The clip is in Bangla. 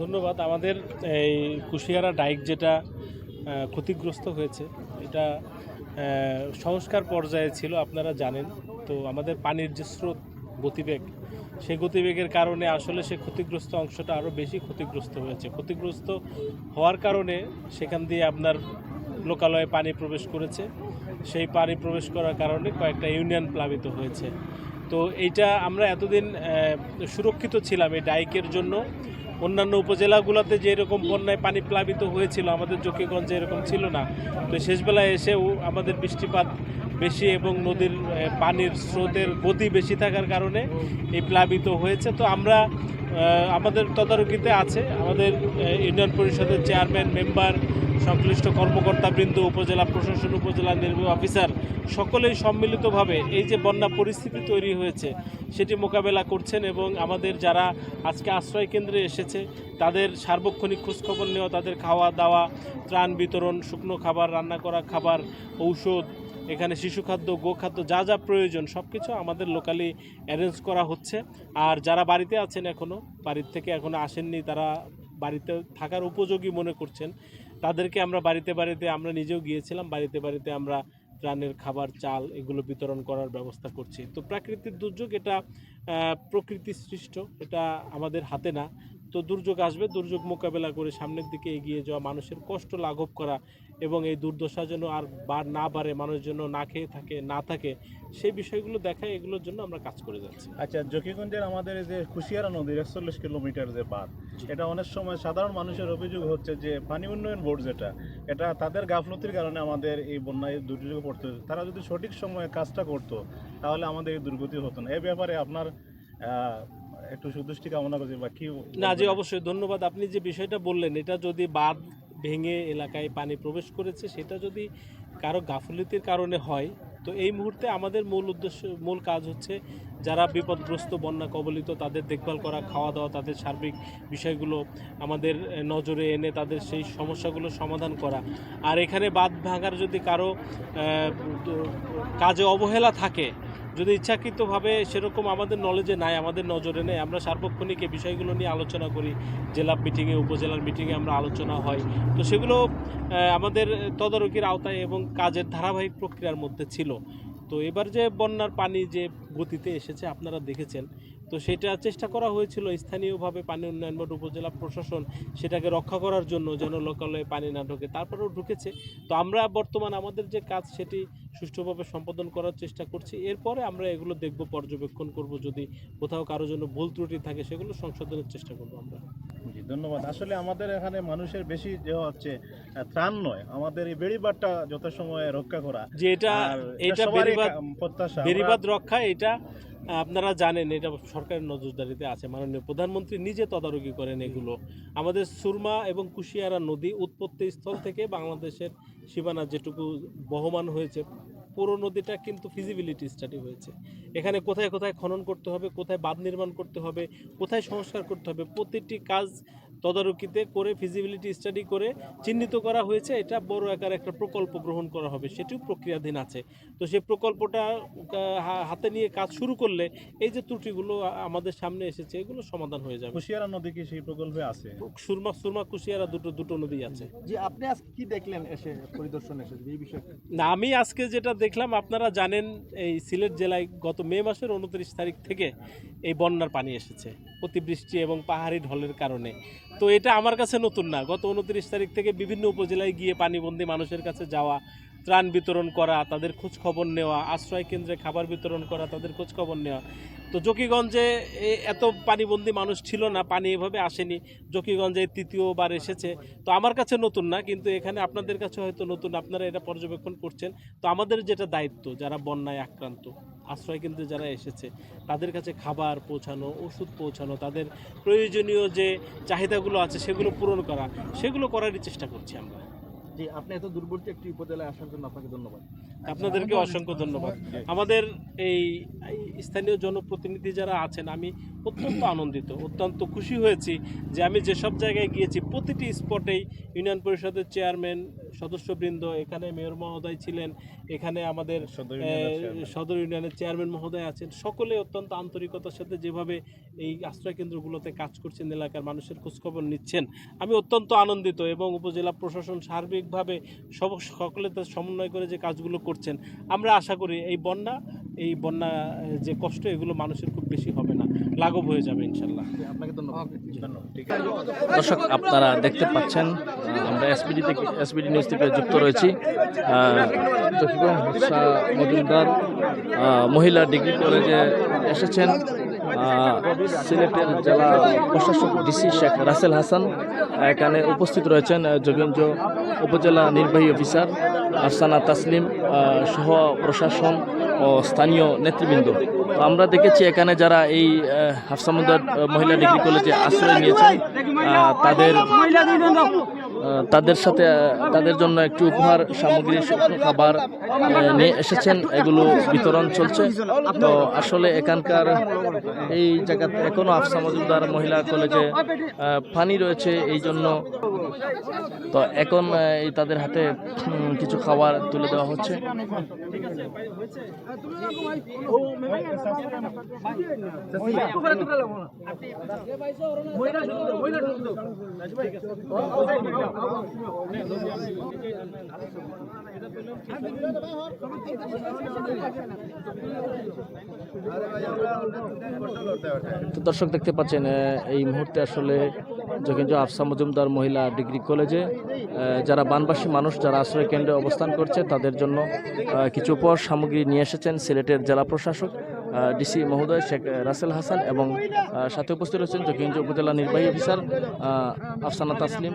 ধন্যবাদ। আমাদের এই কুশিয়ারা ডাইক যেটা ক্ষতিগ্রস্ত হয়েছে, এটা সংস্কার পর্যায়ে ছিল, আপনারা জানেন। তো আমাদের পানির যে স্রোত, গতিবেগ, সেই গতিবেগের কারণে আসলে সে ক্ষতিগ্রস্ত অংশটা আরও বেশি ক্ষতিগ্রস্ত হয়েছে। ক্ষতিগ্রস্ত হওয়ার কারণে সেখান দিয়ে আপনার লোকালয়ে পানি প্রবেশ করেছে। সেই পানি প্রবেশ করার কারণে কয়েকটা ইউনিয়ন প্লাবিত হয়েছে। তো এইটা আমরা এতদিন সুরক্ষিত ছিলাম এই ডাইকের জন্য। অন্যান্য উপজেলাগুলোতে যে এরকম বন্যায় পানি প্লাবিত হয়েছিল, আমাদের জকিগঞ্জে এরকম ছিল না। তো শেষবেলায় এসেও আমাদের বৃষ্টিপাত বেশি এবং নদীর পানির স্রোতের গতি বেশি থাকার কারণে এই প্লাবিত হয়েছে। তো আমরা আমাদের তদারকিতে আছে। আমাদের ইউনিয়ন পরিষদের চেয়ারম্যান, মেম্বার, সংশ্লিষ্ট কর্মকর্তাবৃন্দ, উপজেলা প্রশাসন, উপজেলা নির্বাহী অফিসার সকলেই সম্মিলিতভাবে এই যে বন্যা পরিস্থিতি তৈরি হয়েছে, সেটি মোকাবেলা করছেন এবং আমাদের যারা আজকে আশ্রয় কেন্দ্রে এসেছে, তাদের সার্বক্ষণিক খোঁজখবর নেওয়া, তাদের খাওয়া দাওয়া ত্রাণ বিতরণ, শুকনো খাবার, রান্না করা খাবার, ঔষধ এখানে শিশু খাদ্য গোখাদ্য যা যা প্রয়োজন সব কিছু আমাদের লোকালি অ্যারেঞ্জ করা হচ্ছে। আর যারা বাড়িতে আছেন এখনও বাড়ির থেকে এখনও আসেননি, তারা বাড়িতে থাকার উপযোগী মনে করছেন, তাদেরকে আমরা বাড়িতে বাড়িতে আমরা নিজেও গিয়েছিলাম, বাড়িতে বাড়িতে আমরা ত্রাণের খাবার, চাল এগুলো বিতরণ করার ব্যবস্থা করছি। তো প্রাকৃতিক দুর্যোগ এটা প্রকৃতি সৃষ্ট, এটা আমাদের হাতে না। তো দুর্যোগ আসবে দুর্যোগ মোকাবেলা করে সামনের দিকে এগিয়ে যাওয়া মানুষের কষ্ট লাঘব করা এবং এই দুর্দশা যেন আর বার না বাড়ে মানুষ যেন না খেয়ে থাকে না থাকে সেই বিষয়গুলো দেখায় এগুলোর জন্য আমরা কাজ করে যাচ্ছি। আচ্ছা জকিগঞ্জের আমাদের এই যে কুশিয়ারা নদীর একচল্লিশ কিলোমিটার যে বাঁধ এটা অনেক সময় সাধারণ মানুষের অভিযোগ হচ্ছে যে পানি উন্নয়ন বোর্ড যেটা এটা তাদের গাফলতির কারণে আমাদের এই বন্যায় দুর্যোগে পড়তে হচ্ছে তারা যদি সঠিক সময়ে কাজটা করতো তাহলে আমাদের এই দুর্গতি হতো না। এ ব্যাপারে আপনার একটু সুদৃষ্টি কামনা করছি বা কি না জি অবশ্যই। ধন্যবাদ। আপনি যে বিষয়টা বললেন এটা যদি বাঁধ ভেঙে এলাকায় পানি প্রবেশ করেছে সেটা যদি কারও গাফলিতির কারণে হয় তো এই মুহূর্তে আমাদের মূল উদ্দেশ্য মূল কাজ হচ্ছে যারা বিপদগ্রস্ত বন্যা কবলিত তাদের দেখভাল করা খাওয়া দাওয়া তাদের সার্বিক বিষয়গুলো আমাদের নজরে এনে তাদের সেই সমস্যাগুলো সমাধান করা। আর এখানে বাঁধ ভাঙার যদি কারও কাজে অবহেলা থাকে যদি ইচ্ছাকৃতভাবে সেরকম আমাদের নলেজে নাই, আমাদের নজরে নেই, আমরা সার্বক্ষণিক এই বিষয়গুলো নিয়ে আলোচনা করি। জেলা মিটিংয়ে উপজেলার মিটিংয়ে আমরা আলোচনা হয়। তো সেগুলো আমাদের তদারকির আওতায় এবং কাজের ধারাবাহিক প্রক্রিয়ার মধ্যে ছিল। তো এবার যে বন্যার পানি যে গতিতে এসেছে, আপনারা দেখেছেন। তো সেটা চেষ্টা করা হয়েছিল স্থানীয়ভাবে পানি উন্নয়ন বোর্ড উপজেলা প্রশাসন সেটাকে রক্ষা করার জন্য যেন লোকালয়ে পানি না ঢোকে। তারপরেও ঢুকেছে। তো আমরা বর্তমান আমাদের যে কাজ সেটি সুষ্ঠুভাবে সম্পাদন করার চেষ্টা করছি। এরপরে আমরা এগুলো দেখব পর্যবেক্ষণ করব যদি কোথাও কারও জন্য ভুল ত্রুটি থাকে সেগুলো সংশোধনের চেষ্টা করব আমরা। জি ধন্যবাদ। আসলে আমাদের এখানে মানুষের বেশি যে হচ্ছে ত্রাণ নয় আমাদের এই বেড়িবাদটা যত সময় রক্ষা করা যে এটা এটা প্রত্যাশা। বেড়িবাদ রক্ষা এটা আপনারা জানেন, এটা সরকারের নজরদারিতে আছে। মাননীয় প্রধানমন্ত্রী নিজে তদারকি করেন এগুলো। আমাদের সুরমা এবং কুশিয়ারা নদী উৎপত্তি স্থল থেকে বাংলাদেশের সীমানা যেটুকু বহমান হয়েছে, পুরো নদীটা কিন্তু ফিজিবিলিটি স্টাডি হয়েছে। এখানে কোথায় কোথায় খনন করতে হবে, কোথায় বাঁধ নির্মাণ করতে হবে, কোথায় সংস্কার করতে হবে, প্রতিটি কাজ তদারকিতে করে ফিজিবিলিটি স্টাডি করে চিহ্নিত করা হয়েছে। এটা বড় আকার একটা প্রকল্প গ্রহণ করা হবে সেটিও প্রক্রিয়াধীন আছে। তো সেই প্রকল্পটা হাতে নিয়ে কাজ শুরু করলে এই যে ত্রুটিগুলো আমাদের সামনে এসেছে এগুলো সমাধান হয়ে যাবে। কুশিয়ারা নদী কি সেই প্রকল্পে আছে? সুরমা সুরমা কুশিয়ারা দুটো দুটো নদী আছে। যে আপনি আজকে কি দেখলেন এসে পরিদর্শন এসে এই বিষয়ে? না আমি আজকে যেটা দেখলাম আপনারা জানেন এই সিলেট জেলায় গত মে মাসের উনত্রিশ তারিখ থেকে এই বন্যার পানি এসেছে। অতিবৃষ্টি এবং পাহাড়ি ঢলের কারণে। তো এটা আমার কাছে নতুন না। গত উনত্রিশ তারিখ থেকে বিভিন্ন উপজেলায় গিয়ে পানিবন্দী মানুষের কাছে যাওয়া ত্রাণ বিতরণ করা, তাদের খোঁজ খবর নেওয়া, আশ্রয় কেন্দ্রে খাবার বিতরণ করা, তাদের খোঁজ খবর নেওয়া। তো জকিগঞ্জে এত পানিবন্দী মানুষ ছিল না, পানি এভাবে আসেনি। জকিগঞ্জে তৃতীয়বার এসেছে। তো আমার কাছে নতুন না, কিন্তু এখানে আপনাদের কাছে হয়তো নতুন, আপনারা এটা পর্যবেক্ষণ করছেন। তো আমাদের যেটা দায়িত্ব, যারা বন্যায় আক্রান্ত, আশ্রয় কেন্দ্রে যারা এসেছে, তাদের কাছে খাবার পৌঁছানো, ওষুধ পৌঁছানো, তাদের প্রয়োজনীয় যে চাহিদাগুলো আছে, সেগুলো পূরণ করা, সেগুলো করারই চেষ্টা করছি আমরা। জি আপনি এত দূরবর্তী একটি উপজেলায় আসার জন্য আপনাকে ধন্যবাদ। আপনাদেরকে অসংখ্য ধন্যবাদ আমাদের এই স্থানীয় জনপ্রতিনিধি যারা আছেন আমি অত্যন্ত আনন্দিত অত্যন্ত খুশি হয়েছি যে আমি যেসব জায়গায় গিয়েছি প্রতিটি স্পটেই ইউনিয়ন পরিষদের চেয়ারম্যান সদস্যবৃন্দ এখানে মেয়র মহোদয় ছিলেন এখানে আমাদের সদর ইউনিয়নের চেয়ারম্যান। মহোদয় আছেন সকলে অত্যন্ত আন্তরিকতার সাথে যেভাবে এই আশ্রয় কেন্দ্রগুলোতে কাজ করছেন এলাকার মানুষের খোঁজখবর নিচ্ছেন আমি অত্যন্ত আনন্দিত এবং উপজেলা প্রশাসন সার্বিকভাবে সব সকলের সাথে সমন্বয় করে যে কাজগুলো করছেন। আমরা আশা করি এই বন্যা এই বন্যা যে কষ্ট এগুলো মানুষের খুব বেশি হবে না। লাঘব হয়ে যাবে ইনশাল্লাহ। আপনাকে ধন্যবাদ। ধন্যবাদ। দর্শক আপনারা দেখতে পাচ্ছেন আমরা এসবিডি থেকে এসবিডি নিউজ থেকে যুক্ত রয়েছি। মজুমদার মহিলা ডিগ্রি কলেজে এসেছেন। সিলেটের জেলা প্রশাসক ডিসি শেখ রাসেল হাসান এখানে উপস্থিত রয়েছেন যোগেন্দ্র উপজেলা নির্বাহী অফিসার আফসানা তাসলিম সহ প্রশাসন ও স্থানীয় নেতৃবৃন্দ। তো আমরা দেখেছি এখানে যারা এই আহ, হাফসামুদ্দার মহিলা ডিগ্রি কলেজে আশ্রয় নিয়েছেন তাদের তাদের সাথে তাদের জন্য একটু উপহার, সামগ্রী খাবার নিয়ে এসেছেন। এগুলো বিতরণ চলছে। তো আসলে এখানকার এই জায়গাতে এখনও আফসা মজুমদার মহিলা কলেজে পানি রয়েছে এই জন্য। তো এখন এই তাদের হাতে কিছু খাবার তুলে দেওয়া হচ্ছে। তো দর্শক দেখতে পাচ্ছেন এই মুহূর্তে আসলে যোগেন্দ্র আফসা মজুমদার মহিলা ডিগ্রি কলেজে যারা বানবাসী মানুষ, যারা আশ্রয় কেন্দ্রে অবস্থান করছে, তাদের জন্য কিছু উপহার সামগ্রী নিয়ে এসেছেন সিলেটের জেলা প্রশাসক। ডিসি মহোদয় শেখ রাসেল হাসান এবং সাথে উপস্থিত রয়েছেন যোগেন্দ্র উপজেলা নির্বাহী অফিসার আফসানা তাসলিম।